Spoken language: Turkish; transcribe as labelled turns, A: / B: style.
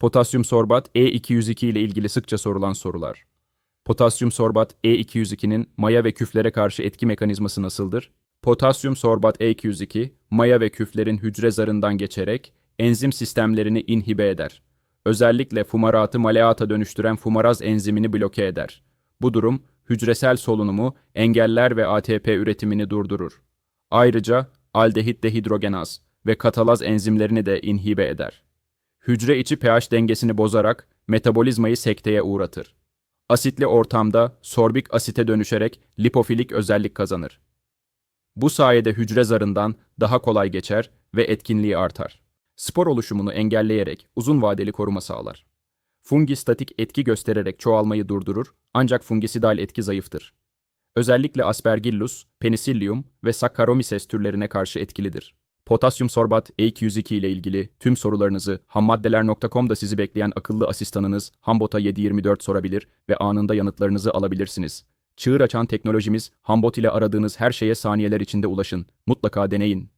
A: Potasyum sorbat E202 ile ilgili sıkça sorulan sorular. Potasyum sorbat E202'nin maya ve küflere karşı etki mekanizması nasıldır? Potasyum sorbat E202, maya ve küflerin hücre zarından geçerek enzim sistemlerini inhibe eder. Özellikle fumaratı maleata dönüştüren fumaraz enzimini bloke eder. Bu durum hücresel solunumu engeller ve ATP üretimini durdurur. Ayrıca aldehit dehidrogenaz ve katalaz enzimlerini de inhibe eder. Hücre içi pH dengesini bozarak metabolizmayı sekteye uğratır. Asitli ortamda sorbik asite dönüşerek lipofilik özellik kazanır. Bu sayede hücre zarından daha kolay geçer ve etkinliği artar. Spor oluşumunu engelleyerek uzun vadeli koruma sağlar. Fungistatik etki göstererek çoğalmayı durdurur ancak fungisidal etki zayıftır. Özellikle Aspergillus, Penicillium ve Saccharomyces türlerine karşı etkilidir. Potasyum sorbat E202 ile ilgili tüm sorularınızı hammaddeler.com'da sizi bekleyen akıllı asistanınız Hambot'a 724 sorabilir ve anında yanıtlarınızı alabilirsiniz. Çığır açan teknolojimiz Hambot ile aradığınız her şeye saniyeler içinde ulaşın. Mutlaka deneyin.